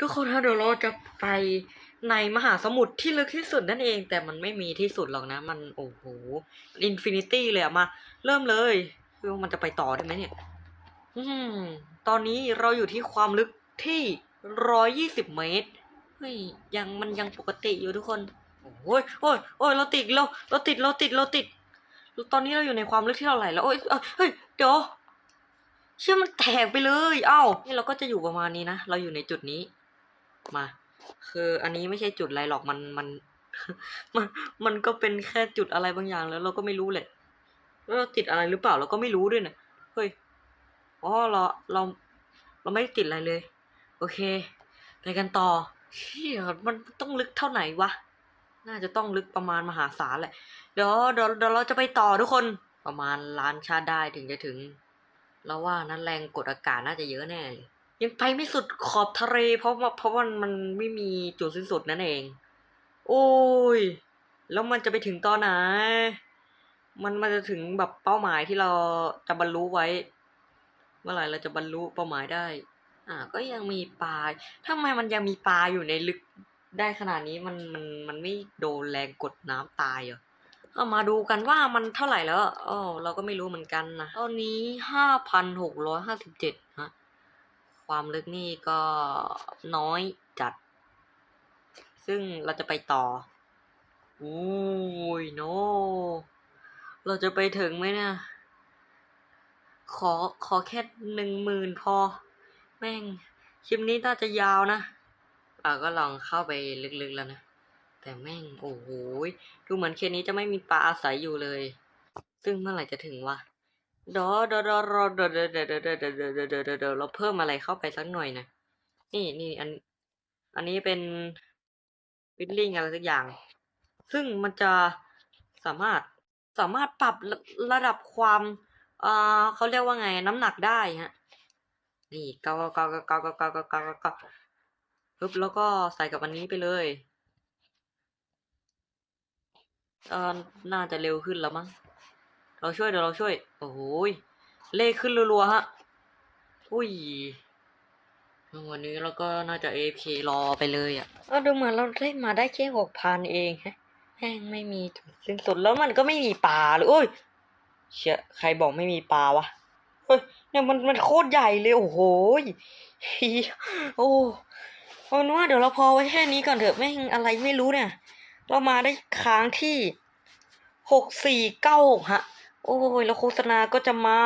ทุกคนฮะเดี๋ยวเราจะไปในมหาสมุทรที่ลึกที่สุดนั่นเอง แต่มันไม่มีที่สุดหรอกนะ มันโอ้โหอินฟินิตี้เลยอะมา เริ่มเลยคือมันจะไปต่อได้ไหมเนี่ย อืม ตอนนี้เราอยู่ที่ความลึกที่ร้อยยี่สิบเมตรเฮ้ยยังมันยังปกติอยู่ทุกคน โอ้ยโอ้ยโอ้ยเราติดเราเราติดเราติดเราติด ตอนนี้เราอยู่ในความลึกที่เท่าไหร่แล้วโอ้ยเอ้ยเฮ้ยเดี๋ยวเชื่อมันแตกไปเลย เอ้านี่เราก็จะอยู่ประมาณนี้นะ เราอยู่ในจุดนี้ มา คืออันนี้ไม่ใช่จุดอะไรหรอกมันมัน มันมันก็เป็นแค่จุดอะไรบางอย่างแล้วเราก็ไม่รู้เลยแล้วเราติดอะไรหรือเปล่าเราก็ไม่รู้ด้วยนะเฮ้ยอ๋อเราเรา เราไม่ได้ติดอะไรเลย โอเค ไปกันต่อเชี่ยมันต้องลึกเท่าไหนวะน่าจะต้องลึกประมาณมหาศาลแหละ เดี๋ยวเดี๋ยวเดี๋ยวเราจะไปต่อทุกคนประมาณล้านชาติได้ถึงจะถึง เราว่านั้นแรงกดอากาศน่าจะเยอะแน่เลย ยังไปไม่สุดขอบทะเลเพราะว่าเพราะว่ามันไม่มีจุดสิ้นสุดนั่นเอง โอ้ย แล้วมันจะไปถึงตอนไหน มันมันจะถึงแบบเป้าหมายที่เราจะบรรลุไว้ เมื่อไหร่เราจะบรรลุเป้าหมายได้ อ่า ก็ยังมีปลาทำไมมันยังมีปลาอยู่ในลึกได้ขนาดนี้มันมันมันไม่โดนแรงกดน้ำตายเหรอเอามาดูกันว่ามันเท่าไหร่แล้วอ๋อเราก็ไม่รู้เหมือนกันนะตอนนี้ห้าพันหกร้อยห้าสิบเจ็ดฮะ ความลึกนี่ก็น้อยจัด ซึ่งเราจะไปต่อโอ้ยโน เราจะไปถึงไหมเนี่ยขอขอแค่หนึ่งหมื่นพอ แม่ง คลิปนี้น่าจะยาวนะเราก็ลองเข้าไปลึกๆแล้วนะ แต่แม่ง โอ้โหดูเหมือนเคสนี้จะไม่มีปลาอาศัยอยู่เลย ซึ่งเมื่อไหร่จะถึงวะ ดี๋ยวเดี๋ยวเดี๋ยวเดี๋ยวเดี๋ยวเดี๋ยวเดี๋ยวเดี๋ยวเดี๋ยวเดี๋ยวเดี๋ยวเดี๋ยวเราเพิ่มอะไรเข้าไปสักหน่อยนะนี่นี่อัน อันนี้เป็นวิดลิงอะไรสักอย่าง ซึ่งมันจะสามารถสามารถปรับระระดับความเอ่อเขาเรียกว่าไง น้ำหนักได้ฮะ นี่เกาเกาเกาเกาเกาเกาเกาเกาเกาปึ๊บแล้วก็ใส่กับอันนี้ไปเลยเออน่าจะเร็วขึ้นแล้วมั้ง เราช่วยเดี๋ยวเราช่วย โอ้โหยเลขขึ้นรัวๆฮะ อุ้ยวันนี้เราก็น่าจะ AFK รอไปเลยอะเออดูเหมือนเราได้มาได้แค่หกพันเองฮะแม่งไม่มีจุดสิ้นสุดแล้วมันก็ไม่มีปลาเลยโอ้ยเชี่ยใครบอกไม่มีปลาวะเฮ้ยเนี่ยมันมันโคตรใหญ่เลยโอ้โหยโอ้เอาเป็นว่าเดี๋ยวเราพอไว้แค่นี้ก่อนเถอะแม่งอะไรไม่รู้เนี่ย เรามาได้ค้างที่หกสี่เก้าหกฮะ โอ้ยแล้วโฆษณาก็จะมา